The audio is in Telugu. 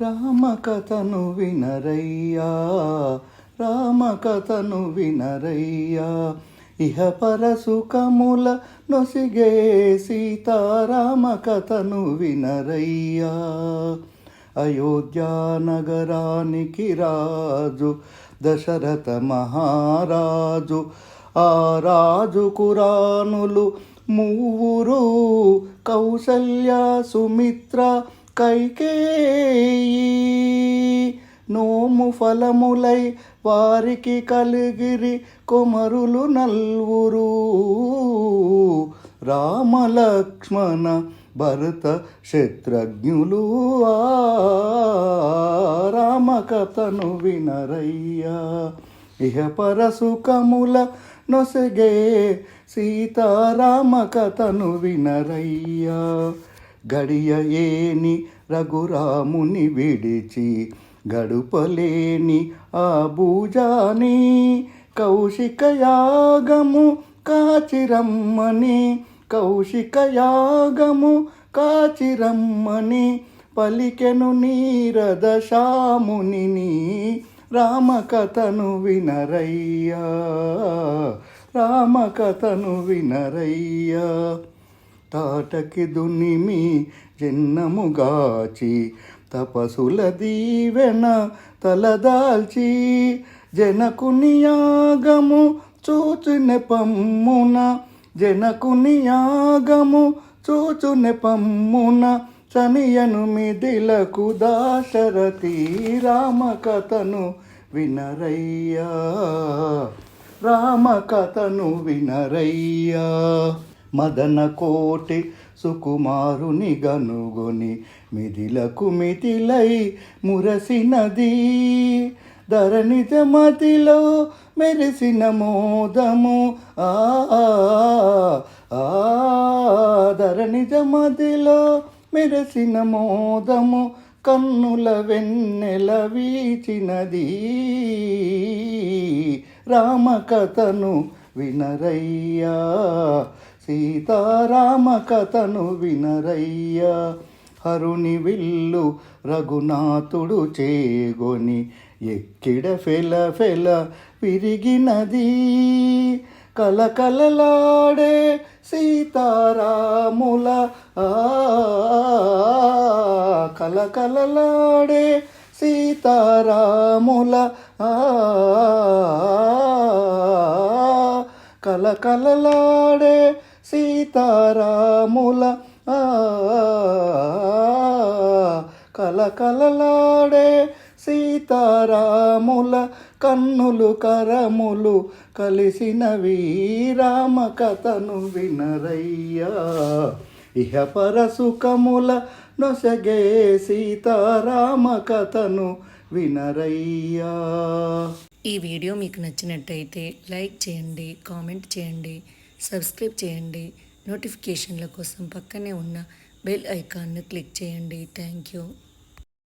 రామకథను వినరయ్యా రామకథను వినరయ్యా. ఇహ పరసుఖముల నొసిగే సీతారామ కథను వినరయ్యా. అయోధ్యానగరానికి రాజు దశరథ మహారాజు ఆ రాజు కురానులు మూవురు కౌసల్య సుమిత్ర కైకేయి నోము ఫలములై వారికి కలిగిరి కొమరులు నల్వురు. రామలక్ష్మణ భరత శత్రుఘ్నులు ఆ రామకథను వినరయ్యా. ఇహ పరసుకముల నొసగే సీతారామ కథను వినరయ్యా. గడియ ఏని రఘురాముని విడిచి గడుపలేని ఆ భూజాని కౌశిక యాగము కాచిరమ్మని కౌశిక యాగము కాచిరమ్మని పలికెను నీరద శాముని రామకథను వినరయ్యా రామకథను వినరయ్యా. తాటకి దునిమి జన్నముగాచి తపసుల దీవెన తలదాల్చి జనకుని యాగము చూచున పమ్మున జనకుని యాగము చూచున పమ్మున చనియను మిదిలకు దాశరథి రామకథను వినరయ్యా. రామకథను వినరయ్యా. మదన కోటి సుకుమారుని గనుగొని మిదిలకు మితిలై మురసినది. ధరణిత మతిలో మెరిసిన మోదము. ఆ ఆ ధరణిత మతిలో మెరిసిన మోదము కన్నుల వెన్నెల వీచినది. రామకథను వినరయ్యా సీతారామ కథను వినరయ్యా. హరుని విల్లు రఘునాథుడు చేగొని ఎక్కిడ ఫెల ఫెల విరిగినది. కలకలలాడే సీతారాముల ఆ కలకలలాడే సీతారాముల ఆ. కలకలలాడే సీతారాముల ఆ కలకలలాడే సీతారాముల కన్నులు కరములు కలిసిన వీరామ కథను వినరయ్యా. ఇహ పరసుకముల నొసగే సీతారామ కథను వినరయ్యా. ఈ వీడియో మీకు నచ్చినట్టయితే లైక్ చేయండి కామెంట్ చేయండి సబ్స్క్రైబ్ చేయండి. నోటిఫికేషన్ల కోసం పక్కనే ఉన్న బెల్ ఐకాన్ను క్లిక్ చేయండి. Thank you.